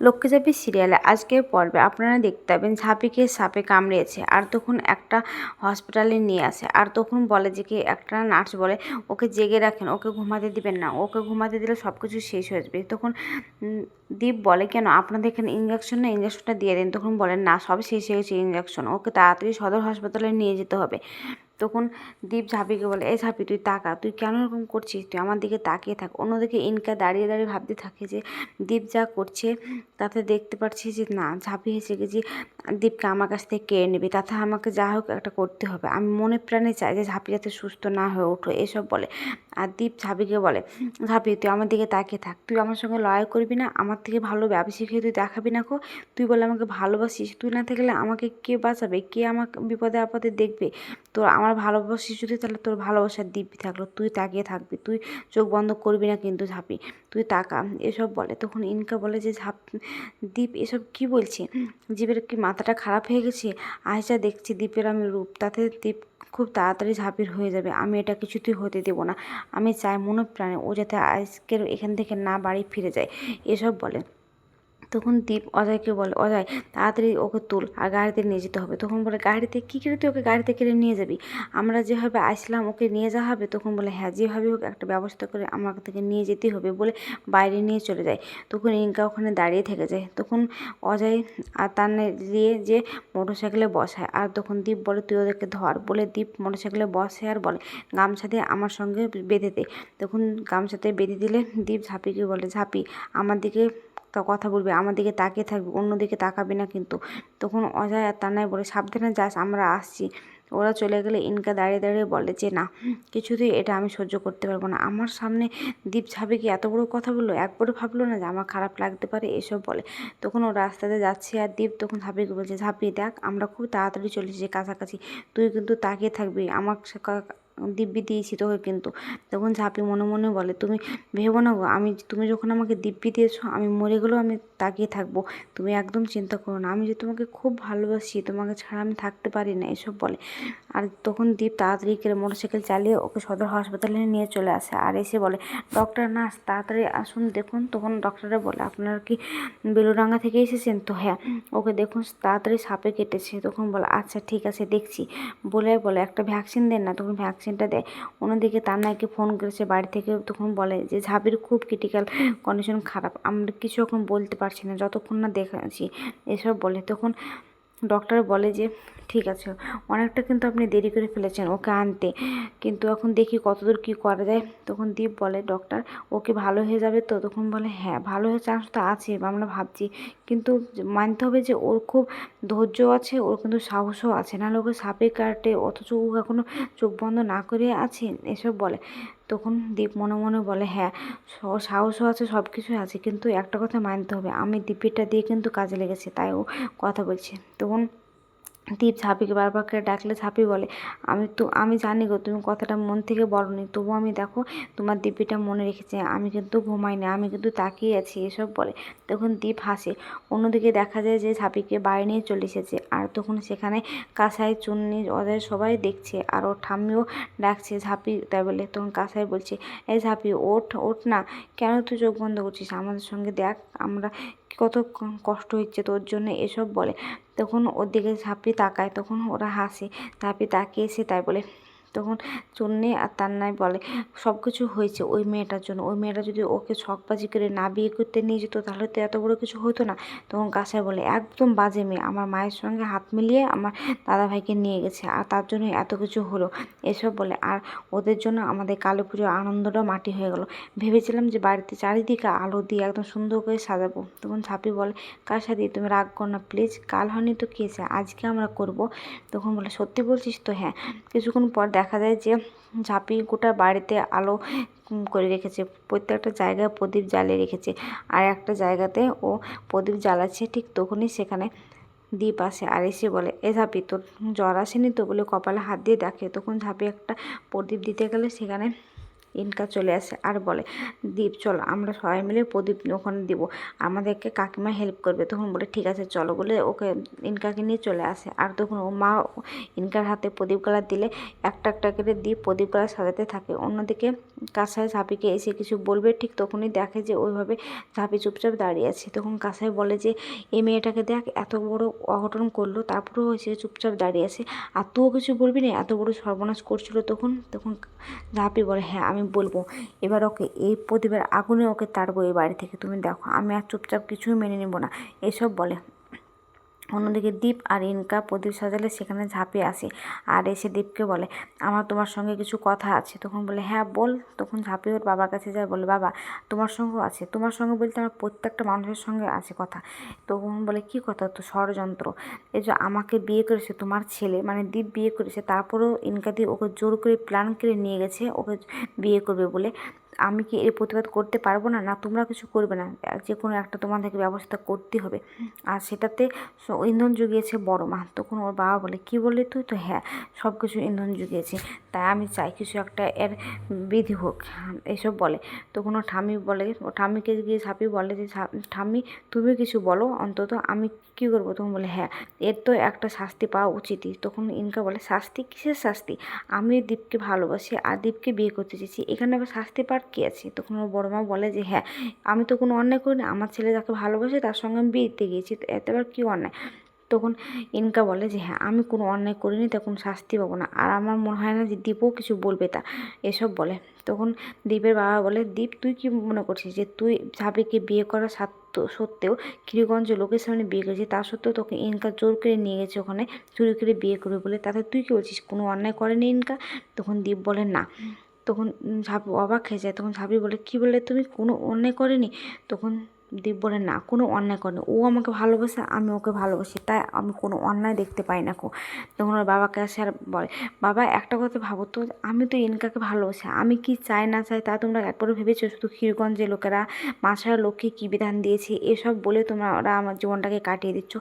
লক্ষ্মী ঝাঁপি সিরিয়ালে। আজকের পর্বে আপনারা দেখতে পাবেন ঝাঁপিকে সাপে কামড়িয়েছে আর তখন একটা হসপিটালে নিয়ে আসে। আর তখন বলে যে কি একটা নার্স বলে, ওকে জেগে রাখেন, ওকে ঘুমাতে দিবেন না, ওকে ঘুমাতে দিলে সব কিছু শেষ হয়ে যাবে। তখন দীপ বলে, কেন? আপনাদের এখানে ইঞ্জেকশন না? ইঞ্জেকশনটা দিয়ে দিন। তখন বলেন না সব শেষ হয়ে গেছে ইঞ্জেকশন ওকে তাড়াতাড়ি সদর হাসপাতালে নিয়ে যেতে হবে। তখন দীপ ঝাঁপিকে বলে এই ঝাঁপি, তুই তাকা, তুই কেন এরকম করছিস? তুই আমার দিকে তাকিয়ে থাক। অন্যদিকে ইনকা দাঁড়িয়ে দাঁড়িয়ে ভাবতে থাকে যে, দীপ যা করছে তাতে দেখতে পাচ্ছি যে, না, ঝাঁপি হেসে গেছি, দীপকে আমার কাছ থেকে কেড়ে নেবে, তাতে আমাকে যা হোক একটা করতে হবে। আমি মনে প্রাণে চাই যে, ঝাঁপি যাতে সুস্থ না হয়ে ওঠো, এসব বলে। আর দীপ ঝাঁপিকে বলে, ঝাঁপি, তুই আমার দিকে তাকিয়ে থাক, তুই আমার সঙ্গে লড়াই করবি না, আমার থেকে ভালো ব্যবসায়িক হয়ে তুই দেখাবি না কো তুই বলে আমাকে ভালোবাসিস, তুই না থাকলে আমাকে কে বাঁচাবে, কে আমাকে বিপদে আপদে দেখবে? তোর আমার ভালোবাসিস যদি তাহলে তোর ভালোবাসার দিব্যি থাকল। তুই তাকিয়ে থাকবি। তুই চোখ বন্ধ করবি না কিন্তু ঝাঁপি। তুই তাকা। এসব বলে। তখন ইনকা বলে যে, ঝাপ, দীপ, এসব কি বলছে? জীবের কি মাথাটা খারাপ হয়ে গেছে? আয়সা, দেখছি দীপের আমি রূপ। তাতে দীপ খুব তাড়াতাড়ি ঝাঁপির হয়ে যাবে। আমি এটা কিছুতেই হতে দেবো না। আমি চাই মনে প্রাণে ও যাতে আজকের এখান থেকে না বাড়ি ফিরে যায়। এসব বলে। তখন দীপ অজয়কে বলে, অজয়, তাড়াতাড়ি ওকে তুল আর গাড়িতে নিয়ে যেতে হবে। তখন বলে, গাড়িতে কী করে তুই ওকে গাড়িতে করে নিয়ে যাবি? আমরা যেভাবে আসলাম ওকে নিয়ে যাওয়া হবে? তখন বলে হ্যাঁ যেভাবে হোক একটা ব্যবস্থা করে আমার থেকে নিয়ে যেতেই হবে বলে বাইরে নিয়ে চলে যায়। তখন ইনকা ওখানে দাঁড়িয়ে থেকে যায়। তখন অজয় আর তার দিয়ে যে মোটরসাইকেলে বসায় আর তখন দীপ বলে, তুই ওদেরকে ধর। বলে দীপ মোটরসাইকেলে বসে আর বলে, গামছা দিয়ে আমার সঙ্গে বেঁধে দে। তখন গামছাতে বেঁধে দিলে দীপ ঝাঁপিকে বলে, ঝাঁপি, আমার দিকে তা কথা বলবে, আমার দিকে তাকিয়ে থাকবে অন্যদিকে তাকাবে না কিন্তু। তখন অজয় আর তানায় বলে, সাবধানে যাস, আমরা আসছি। ওরা চলে গেলে ইনকা দাঁড়িয়ে দাঁড়িয়ে বলে যে, না, কিছুতেই এটা আমি সহ্য করতে পারব না। আমার সামনে দীপ ছাবে কি এত বড় কথা বলল, একবারও ভাবলো না যে আমার খারাপ লাগতে পারে, এসব বলে। তখন ও রাস্তাতে যাচ্ছে আর দীপ তখন ঝাঁপিকে বলছে, ঝাঁপিয়ে দেখ, আমরা খুব তাড়াতাড়ি চলেছি, কাছাকাছি। তুই কিন্তু তাকিয়ে থাকবি আমার দিব্যি দিয়েছি তোকে কিন্তু। তখন ঝাঁপি মনে মনে বলে, তুমি ভেবো না গো, আমি তুমি যখন আমাকে দিব্যি দিয়েছ, আমি মরে গেলেও আমি তাকিয়ে থাকব। তুমি একদম চিন্তা করো না, আমি যে তোমাকে খুব ভালোবাসি, তোমাকে ছাড়া আমি থাকতে পারি না, এসব বলে। আর তখন দীপ তাড়াতাড়ি করে মোটরসাইকেল চালিয়ে ওকে সদর হাসপাতালে নিয়ে চলে আসে। আর এসে বলে, ডক্টর, নার্স, তাড়াতাড়ি আসুন, দেখুন। তখন ডক্টরে বলে, আপনারা কি বেলুডাঙ্গা থেকে এসেছেন? তো হ্যাঁ ওকে দেখুন, তাড়াতাড়ি সাপে কেটেছে। তখন বলে আচ্ছা ঠিক আছে, দেখছি। বলে বলে, একটা ভ্যাকসিন দেন না, তখন ভ্যাকসিনটা দেয়। অন্যদিকে তার নাকি ফোন করেছে বাড়ি থেকে, তখন বলে যে, ঝাবির খুব ক্রিটিক্যাল কন্ডিশন খারাপ। আমরা কিছু এখন বলতে পারছি না, যতক্ষণ না দেখাচ্ছি, এসব বলে। তখন ডক্টর বলে যে, ঠিক আছে, অনেকটা কিন্তু আপনি দেরি করে ফেলেছেন ওকে আনতে। কিন্তু এখন দেখি কতদূর কী করা যায়। তখন দীপ বলে ডক্টর ওকে ভালো হয়ে যাবে তো? তখন বলে হ্যাঁ ভালো হয়ে চান্স তো আছে, আমরা ভাবছি। কিন্তু মানতে হবে যে, ওর খুব ধৈর্য আছে, ওর কিন্তু সাহসও আছে। নাহলে ওকে সাপে কাটে, অথচ ও এখনও চোখ বন্ধ না করে আছে? এসব বলে। তখন দীপ মনে মনে বলে হ্যাঁ সাহসও আছে সব কিছুই আছে, কিন্তু একটা কথা মানতে হবে। আমি দীপিটা দিয়ে কিন্তু কাজে লেগেছে, তাই ও কথা বলছে। তখন দীপ ঝাঁপিকে বারবার করে ডাকলে ঝাঁপি বলে, আমি তো, আমি জানি গো, তুমি কথাটা মন থেকে বলনি। তবু আমি দেখো, তোমার দিব্যিটা মনে রেখেছে, আমি কিন্তু ঘুমাইনি, আমি কিন্তু তাকিয়ে আছি, এসব বলে। তখন দীপ হাসে, অন্যদিকে দেখা যায় যে ঝাঁপিকে বাইরে নিয়ে চলে এসেছে, আর তখন সেখানে কাঁসাই চুন্নি ওদের সবাই দেখছে, আর ওর ঠাম্মিও ডাকছে, ঝাঁপি, তাই বলে। তখন কাঁসাই বলছে এই ঝাঁপি, ওঠ ওঠ না, কেন তুই চোখ বন্ধ করছিস? আমাদের সঙ্গে দেখ, আমরা কত কষ্ট হচ্ছে তোর জন্য এসব বলে। তখন ওর দিকে ঝাঁপি তাকায়, তখন ওরা হাসে। ঝাঁপি তাকিয়েছে তাই বলে তখন চন্নি আর তার তান্নাই বলে সব কিছু হয়েছে ওই মেয়েটার জন্য। ওই মেয়েটা যদি ওকে ছকবাজি করে না বিয়ে করতে নিয়ে যেত, তাহলে তো এত বড় কিছু হতো না। তখন কাসাই বলে, একদম বাজে মেয়ে। আমার মায়ের সঙ্গে হাত মিলিয়ে আমার দাদাভাইকে নিয়ে গেছে, আর তার জন্য এত কিছু হলো। এসব বলে, আর ওদের জন্য আমাদের কালী পুজোর আনন্দটা মাটি হয়ে গেল। ভেবেছিলাম যে বাড়িতে চারিদিকে আলো দিয়ে একদম সুন্দর করে সাজাবো। তখন ছাপি বলে কাসাদি তুমি রাগ করো না, প্লিজ। কাল হয়নি তো কী আজকে আমরা করব। তখন বলে, সত্যি বলছিস তো? হ্যাঁ। কিছুক্ষণ পর দেখা যায় যে ঝাঁপি গোটা বাড়িতে আলো করে রেখেছে। প্রত্যেকটা জায়গায় প্রদীপ জ্বালিয়ে রেখেছে। আর একটা জায়গাতে ও প্রদীপ জ্বালাচ্ছে, ঠিক তখনই সেখানে দ্বীপ আসে। আর এসে বলে, এ ঝাঁপি, তোর জ্বর আসেনি তো? বলে কপালে হাত দিয়ে দেখে। তখন ঝাঁপি একটা প্রদীপ দিতে গেলে সেখানে ইনকা চলে আসে আর বলে, দীপ, চলো আমরা সবাই মিলে প্রদীপ ওখানে দিব। আমাদেরকে কাকিমা হেল্প করবে। তখন বলে, ঠিক আছে, চলো। বলে ওকে ইনকাকে নিয়ে চলে আসে। আর তখন ও মা ইনকার হাতে প্রদীপ কালার দিলে, একটা একটা করে দিয়ে প্রদীপ কালার সাজাতে থাকে। অন্যদিকে কাঁসাই ঝাঁপিকে এসে কিছু বলবে, ঠিক তখনই দেখে যে ওইভাবে ঝাঁপি চুপচাপ দাঁড়িয়ে আছে। তখন কাঁসাই বলে যে, এই মেয়েটাকে দেখ, এত বড় অঘটন করল, তারপরেও হয়েছে চুপচাপ দাঁড়িয়ে আছে। আর তুইও কিছু বলবি না? এত বড় সর্বনাশ করছিল তখন? তখন ঝাঁপি বলে হ্যাঁ আমি বলব। এবার ওকে, এই প্রদীপের আগুনে ওকে তাড়বো এই বাড়ি থেকে। তুমি দেখো, আমি আর চুপচাপ কিছুই মেনে নেব না। এসব বলে অন্যদিকে দীপ আর ইনকা প্রদীপ সাজালে সেখানে ঝাঁপে আসে আর এসে দীপকে বলে, আমার তোমার সঙ্গে কিছু কথা আছে। তখন বলে হ্যাঁ বল। তখন ঝাঁপে ওর বাবার কাছে যায়, বলে, বাবা, তোমার সঙ্গেও আছে। তোমার সঙ্গে বলতে আমার প্রত্যেকটা মানুষের সঙ্গে আছে কথা। তখন বলে, কি কথা? তো ষড়যন্ত্র। এই যে আমাকে বিয়ে করেছে তোমার ছেলে মানে দীপ বিয়ে করেছে, তারপরেও ইনকা দিয়ে ওকে জোর করে প্ল্যান করে নিয়ে গেছে, ওকে বিয়ে করবে বলে। আমি কি এর প্রতিবাদ করতে পারব না? না, তোমরা কিছু করবে না। যে কোনো একটা তোমাদেরকে ব্যবস্থা করতে হবে। আর সেটাতে ইন্ধন জুগিয়েছে বড় মা। তখন ওর বাবা বলে, কি বললি তুই? তো হ্যাঁ সব কিছু ইন্ধন জুগিয়েছে। তাই আমি চাই কিছু একটা এর বিধি হোক। এসব বলে। তখন ও ঠামি বলে ও ঠামিকে গিয়ে ঝাঁপি বলে যে, "ঝা- ঠাম্মি, তুমি কিছু বলো, অন্তত আমি কী করব? তখন বলে হ্যাঁ এর তো একটা শাস্তি পাওয়া উচিতই। তখন ইনকা বলে, শাস্তি? কিসের শাস্তি? আমি দীপকে ভালোবাসি আর দীপকে বিয়ে করতে চেয়েছি। এখানে আবার শাস্তি পার কী আছে? তখন আমার বড় মা বলে যে হ্যাঁ আমি তো কোনো অন্যায় করিনি। আমার ছেলে যাকে ভালোবাসে তার সঙ্গে আমি বিয়ে দিতে গিয়েছি। তো এতে আবার কী অন্যায়? তখন ইনকা বলে যে হ্যাঁ আমি কোনো অন্যায় করিনি তখন শাস্তি পাবো না। আর আমার মনে হয় না যে দীপও কিছু বলবে তা। এসব বলে। তখন দীপের বাবা বলে, দীপ, তুই কি মনে করছিস যে তুই ঝাঁপিকে বিয়ে করা সত্ত্বেও কিরিগঞ্জ লোকের সামনে বিয়ে করেছিস তা সত্ত্বেও তোকে ইনকা জোর করে নিয়ে গেছে ওখানে চুরি করে বিয়ে করবে বলে। তাতে তুই কি বলছিস? কোনো অন্যায় করেনি ইনকা? তখন দীপ বলে, না। তখন ঝাঁপি অবাক হয়ে যায়। তখন ঝাঁপি বলে, কি বলে? তুমি কোনো অন্যায় করেনি? তখন দীপ বলে, না, কোনো অন্যায় করেনি। ও আমাকে ভালোবাসে, আমি ওকে ভালোবাসি, তাই আমি কোনো অন্যায় দেখতে পাই না কো। তখন ওর বাবাকে আসে আর বলে, বাবা, একটা কথা ভাবো তো, আমি তো ইনকাকে ভালোবাসি, আমি কি চাই না চাই তা তোমরা একবারও ভেবেছো? শুধু ক্ষীরগঞ্জের লোকেরা মাসার লোককে কী বিধান দিয়েছে? এসব বলে তোমরা ওরা আমার জীবনটাকে কাটিয়ে দিচ্ছ।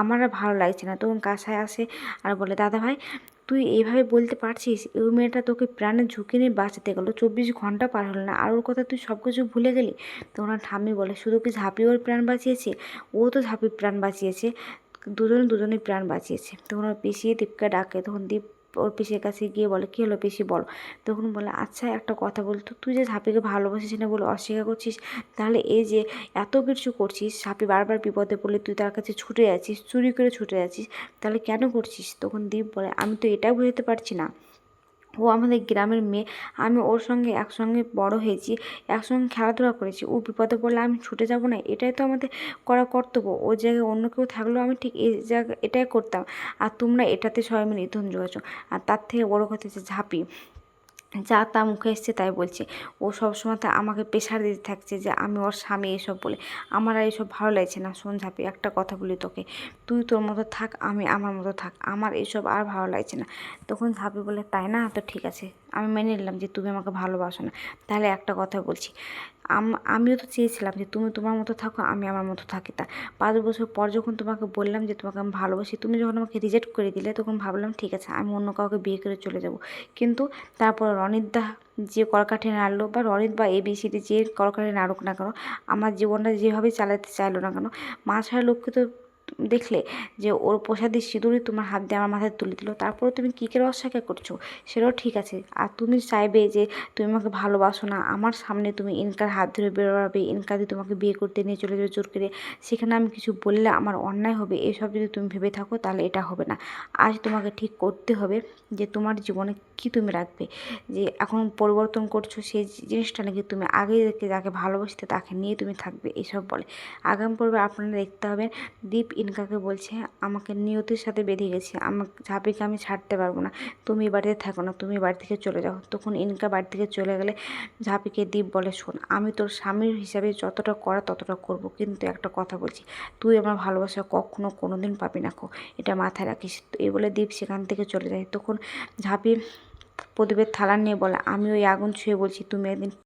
আমার আর ভালো লাগছে না। তখন কাসায় আসে আর বলে দাদা ভাই তুই এইভাবে বলতে পারছিস? ওই মেয়েটা তোকে প্রাণের ঝুঁকি নিয়ে বাঁচাতে গেলো। চব্বিশ ঘণ্টা পার হলো না। আর ওর কথা তুই সব কিছু ভুলে গেলি? তো ওনার ঠাম্মি বলে, শুধু কি ঝাঁপি ওর প্রাণ বাঁচিয়েছে? ও তো ঝাঁপির প্রাণ বাঁচিয়েছে। দুজনে দুজনেই প্রাণ বাঁচিয়েছে। তখন ওর পিসিয়ে দীপকে ডাকে। তখন দীপ ওর পিসির কাছে গিয়ে বলে, কী হলো পিসি, বলো। তখন বলে আচ্ছা একটা কথা বলতো তুই যে ঝাঁপিকে ভালোবাসিস না বলে অস্বীকার করছিস, তাহলে এই যে এত কিছু করছিস ঝাঁপি বারবার বিপদে পড়লে তুই তার কাছে ছুটে যাচ্ছিস, চুরি করে ছুটে যাচ্ছিস, তাহলে কেন করছিস? তখন দীপ বলে, আমি তো এটা বুঝতে পারছি না। ও আমাদের গ্রামের মেয়ে। আমি ওর সঙ্গে একসঙ্গে বড় হয়েছি, একসঙ্গে খেলাধুলা করেছি। ও বিপদে পড়লে আমি ছুটে যাব না, এটাই তো আমাদের করা কর্তব্য। ও জায়গায় অন্য কেউ থাকলেও আমি ঠিক এই জায়গা এটাই করতাম। আর তোমরা এটাতে সবাই মিলে ইন্ধন যোগাযোগ আর তার থেকে বড় কথা হচ্ছে ঝাঁপি। যা তা মুখে এসছে তাই বলছে। ও সবসময় তা আমাকে প্রেশার দিতে থাকছে যে আমি ওর স্বামী এসব বলে। আমার আর এসব ভালো লাগছে না। শোন ঝাঁপি, একটা কথা বলি তোকে। তুই তোর মতো থাক, আমি আমার মতো থাক। আমার এসব আর ভালো লাগছে না। তখন ঝাঁপি বলে, তাই না? তো ঠিক আছে। আমি মেনে নিলাম যে তুমি আমাকে ভালোবাসো না। তাহলে একটা কথা বলছি। আমিও তো চেয়েছিলাম যে তুমি তোমার মতো থাকো, আমি আমার মতো থাকি। তা পাঁচ বছর পর যখন তোমাকে বললাম যে তোমাকে আমি ভালোবাসি, তুমি যখন আমাকে রিজেক্ট করে দিলে, তখন ভাবলাম, ঠিক আছে, আমি অন্য কাউকে বিয়ে করে চলে যাব। কিন্তু তারপর রনিতদা যে কলকাঠি নাড়লো বা রনিত বা এবিসিডি যে কলকাঠি নাড়ুক না কেন, আমার জীবনটা যেভাবে চালাতে চাইলো না কেন মা ছাড়া লক্ষ্যে তো দেখলে যে ওর প্রসাদের সিঁদুরই তোমার হাত দিয়ে আমার মাথায় তুলে দিল। তারপরে তুমি কী করে অস্বীকার করছ? সেটাও ঠিক আছে। আর তুমি চাইবে যে তুমি আমাকে ভালোবাসো না। আমার সামনে তুমি ইনকার হাত ধরে বেরোবে, ইনকার দিয়ে তোমাকে বিয়ে করতে নিয়ে চলে যাবে জোর করে। সেখানে আমি কিছু বললে আমার অন্যায় হবে। এসব যদি তুমি ভেবে থাকো তাহলে এটা হবে না। আজ তোমাকে ঠিক করতে হবে যে তোমার জীবনে কি তুমি রাখবে। যে এখন পরিবর্তন করছ সেই জিনিসটা নাকি তুমি আগে যাকে ভালোবাসতে তাকে নিয়ে তুমি থাকবে, এসব বলে। আগামী পর্বে আপনারা দেখতে হবে দীপ ইনকাকে বলছে, আমাকে নিয়তির সাথে বেঁধে গেছে। আমাকে ঝাঁপিকে আমি ছাড়তে পারব না। তুমি বাড়িতে থাকো না। তুমি বাড়ি থেকে চলে যাও। তখন ইনকা বাড়ি থেকে চলে গেলে ঝাঁপিকে দীপ বলে, শোন, আমি তোর স্বামীর হিসাবে যতটা করা ততটা করব। কিন্তু একটা কথা বলছি, তুই আমার ভালোবাসা কখনো কোনো দিন পাবি না কো এটা মাথায় রাখিস। এই বলে দীপ সেখান থেকে চলে যায়। তখন ঝাঁপি প্রদীপের থালা নিয়ে বলে, আমি ওই আগুন ছুঁয়ে বলছি, তুমি একদিন